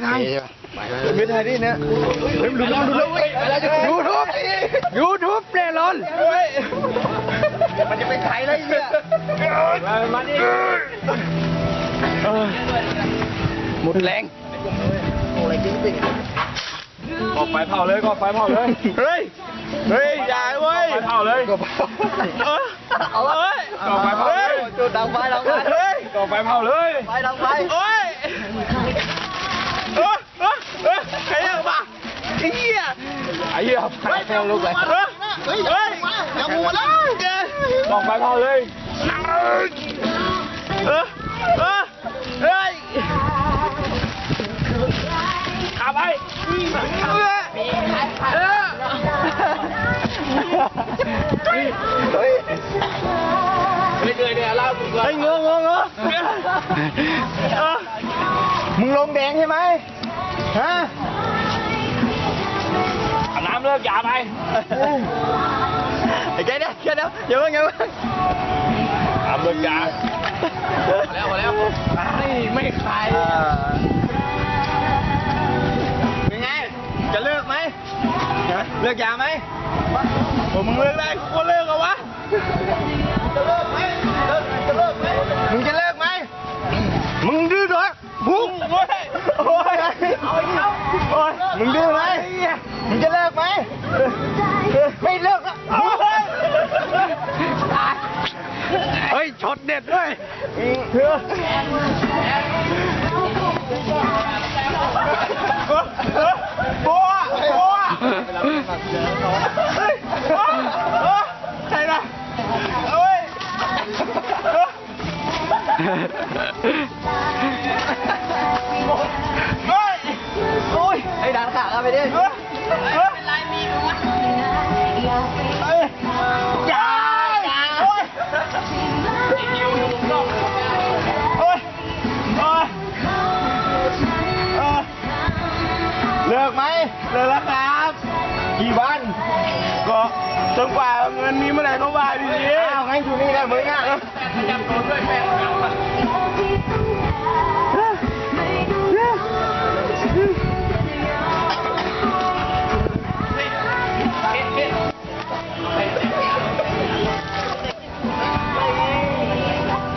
ไทยไม่ไทยนี่เนี่ยเฮ้ยดูแล้วดูแล้วเว้ยยูทูบยูทูบแน่นอนมันจะเป็นไทยแล้วไอ้เนี่ยมาดิเออหมดแรงกอบไฟเผาเลยกอบไฟเผาเลย เฮ้ย เฮ้ยอย่าเว้ยไฟเผาเลยกอบเออเอาเว้ยกอบไฟเผาเลยจุดดังไฟดังไฟเฮ้ยกอบไฟเผาเลยไฟดังไฟโอ้ยเออเออเออใครเนี่ยมาไอ้เหี้ย ไอ้เหี้ยไฟเผาลูกเลยเฮ้ยเฮ้ยอย่าหัวแล้วกอบไฟเผาเลยเออเออเฮ้ยขับไปเออเออเฮ้ยไม่เคยเนี่ยเล่ากูก่อนไอ้เงื้อเงื้อเงื้อมึงลงแดงใช่ไหมฮะ ลิกยาไปไอ้แกเนี่ยแกเนี่ยอย่าเพิ่งอย่าเพิ่งน้ำเลิกยาแล้วพอแล้วไม่ไม่ใครเป็นไง จะเลิกไหมเลิกยาไหมผมมึงเลิกได้กูก็เลิกเอาวะ โอ้ยมึงดื้อไหมมึงจะเลิกไหม ไม่เลิกอะเฮ้ยช็อตเด็ดด้วยบัวบัวใช่ละเฮ้ย ไปดิเฮ้ยเฮ้ยเป็นไรมีดูวะเฮ้ยอย่าอย่าโอ้ยโอ้ยโอ้ยเออเลิกไหมเลิกแล้วครับ กี่วัน ก็จนกว่าเงินมีเมื่อไหร่ก็ว่าดีอ้าวงั้นอยู่นี่แหละมึงอะ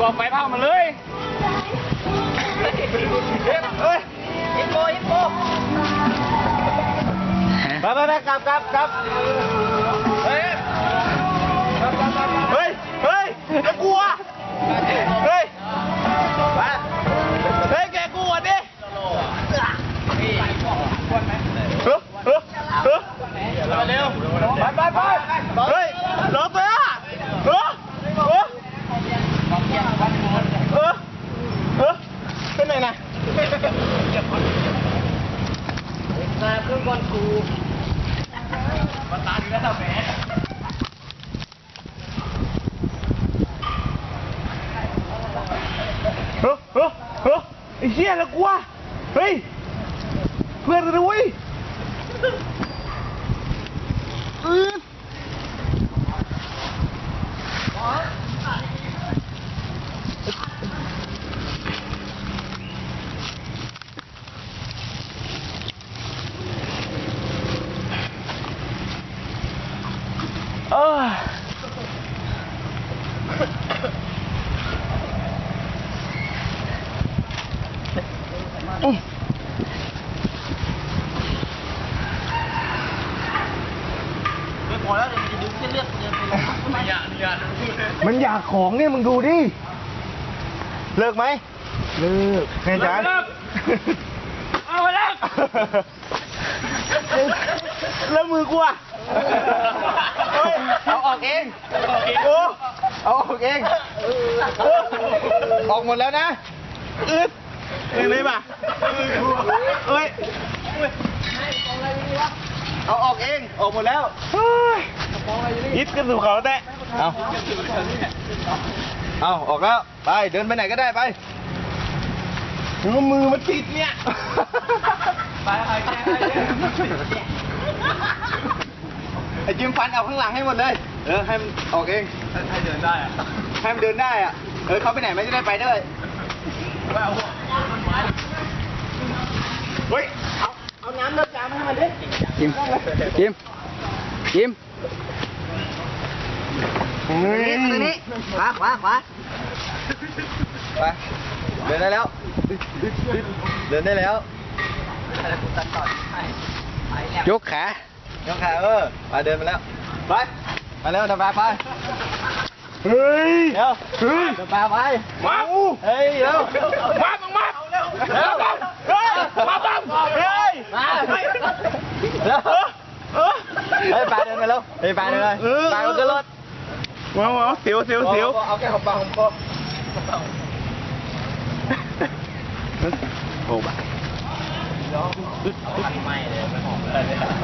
ๆก็ไปเผามันเลยเฮ้ยอินโฟอินโฟไปไปไปกลับกลับกลับเฮ้ย เฮ้ย เฮ้ยจะกลัว เฮ้ย ไป เฮ้ย แกกลัวดิเออเออเออเร็ว ไปไปไป เฮ้ยรอตัวอะเออเออเออเออเป็นไงนะ มาเพิ่งก่อนกูมาตาดีแล้วทำแหม เออเออเออไอ้เหี้ยแล้ วกลัวเฮ้ย เพื่อนกันนะเว้ยอืดเออพอแล้วเดี๋ยว จะดึงเส้นเลือดเดินไปอย่าอย่ามันอยากของเนี่ยมึงดูดิ เลิกไหม เลิกแน่ใจเอาไปแล้วแล้วมือกูอะเฮ้ยเอาออกเองโอ้เอาออกเอง ออกหมดแล้วนะอึดเห็นไหมป่ะเฮ้ย เอาออกเอง ออกหมดแล้วเฮ้ ยอิดกันสู่เขาแตะเอาเอาออกแล้วไปเดินไปไหนก็ได้ไปถึงว่ามือมันติดเนี่ยไปไปแจ้งไอ้จิมฟันเอาข้างหลังให้หมดเลย เออให้มันออกเอง ให้เดินได้อะให้มันเดินได้อะเออเขาไปไหนไม่จะได้ไปด้วยโอ้จิมจิมจิม นี่นี่ขวาขวาขวาไปเดินได้แล้ว เดินได้แล้ว ยกขายกขาเออไปเดินมาแล้ว ไปมาแล้วเดินไปไปเฮ้ยเดี๋ยวเฮ้ยเดินไปไปมาเฮ้ยเดี๋ยวมาบังมาเร็วบังเฮ้ยมาบังเฮ้ยมาเฮ้ยเร็วเออเฮ้ยไปเดินไปแล้วเฮ้ยไปเดินเลยไปก็ขึ้นรถ ว้าวว้าวเสียวเสียวเสียวเอาแค่ของปากของปากโอ้บ้า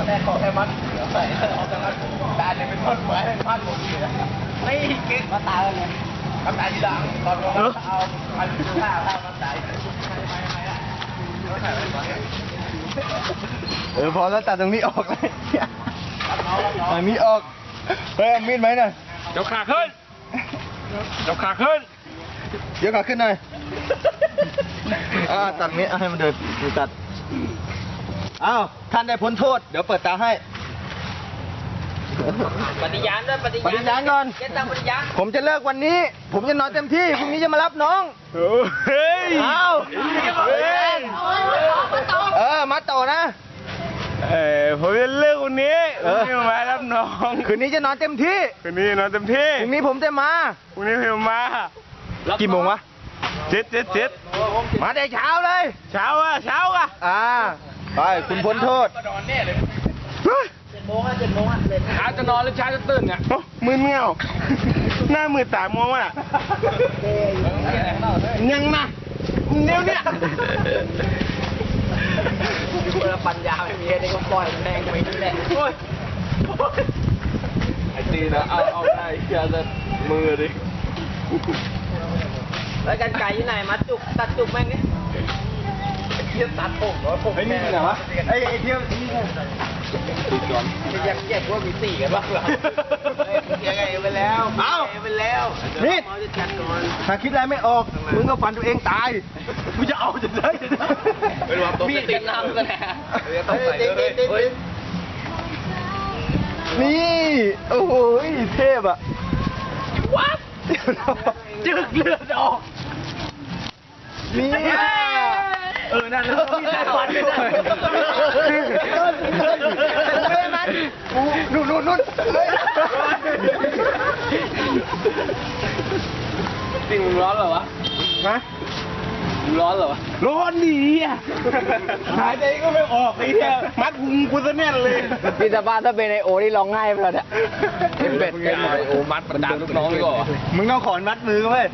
แค่ขอแค่มัดใส่ออกจากนั้นตาเนี่ยเป็นท่อนไม้มัดหมดเลยไม่เก่งมาตายเลยมาตายทีหลังตอนเราเอาพันผ้าผ้ามาตายเออพอแล้วตัดตรงนี้ออกเลยอันนี้ออกเฮ้ยมีดไหมน่ะ ยกขาขึ้น ยกขาขึ้นเดี๋ยวขาขึ้นหน่อยอ่าตัดนี้เอาให้มันเดินดูตัด อ้าว ท่านได้พ้นโทษ เดี๋ยวเปิดตาให้ ปฏิญาณด้วยปฏิปฏิญาณก่อนเจ็ดตามปฏิญาณผมจะเลิกวันนี้ ผมจะนอนเต็มที่ พรุ่งนี้จะมารับน้อง เฮ้ย อ้าว เฮ้ย เออ มาต่อนะ เออผมจะเลิกวันนี้เออไม่มารับน้องคืนนี้จะนอนเต็มที่คืนนี้นอนเต็มที่พรุ่งนี้ผมจะมาพรุ่งนี้ผมมากี่โมงวะเจ็ดเจ็ดเจ็ดมาแต่เช้าเลย เช้าอะเช้าอะอ่าไปคุณพ้นโทษเฮ้ยช้าจะนอนหรือช้าจะตื่นเนี่ยโอ้มือเงี้ยวหน้ามือตามองว่ะยังนะเดี๋ยวเนี่ย เวลาปัญญาไม่มีอะไรก็ปล่อยแดงไปนั่นแหละโอ้ยไอ้ตีนะเอาเอาได้เชียร์มือดิแล้วกันไก่ที่ไหนมัดจุกตัดจุกแม่งนี่เที่ยวตัดผมเหรอผมไอ้นี่ไหนวะไอ้ไอ้เที่ยวนี่ ไงอยากเจ็บว่ามีสี่กันบ้างเหรอยังไงไปแล้วเอ้าไปแล้วนี่เขาจะจัดก่อนถ้าคิดอะไรไม่ออกมึงก็ฟันตัวเองตายกูจะเอาจะได้จะได้มีดกันน้ำกันแหละเฮ้ยนี่โอ้โหเทพอะวัดจึกเลือดออกนี่ เออ นั่นแล้วมีแต่ฟันไม่ได้นู่นนู่นนู่นเฮ้ยจริงมึงร้อนเหรอวะฮะมึงร้อนเหรอวะ ร้อนดีอะหายใจก็ไม่ออกไอ้เหี้ยมัดพุงกูซะแน่นเลยพี่สภาถ้าเป็นไอโอที่ร้องไห้ไปแล้วเนี่ยเป็นเป็ดเป็นไอโอมัดประดานลูกน้องดีกว่ามึงต้องขอนมัดมือเว้ย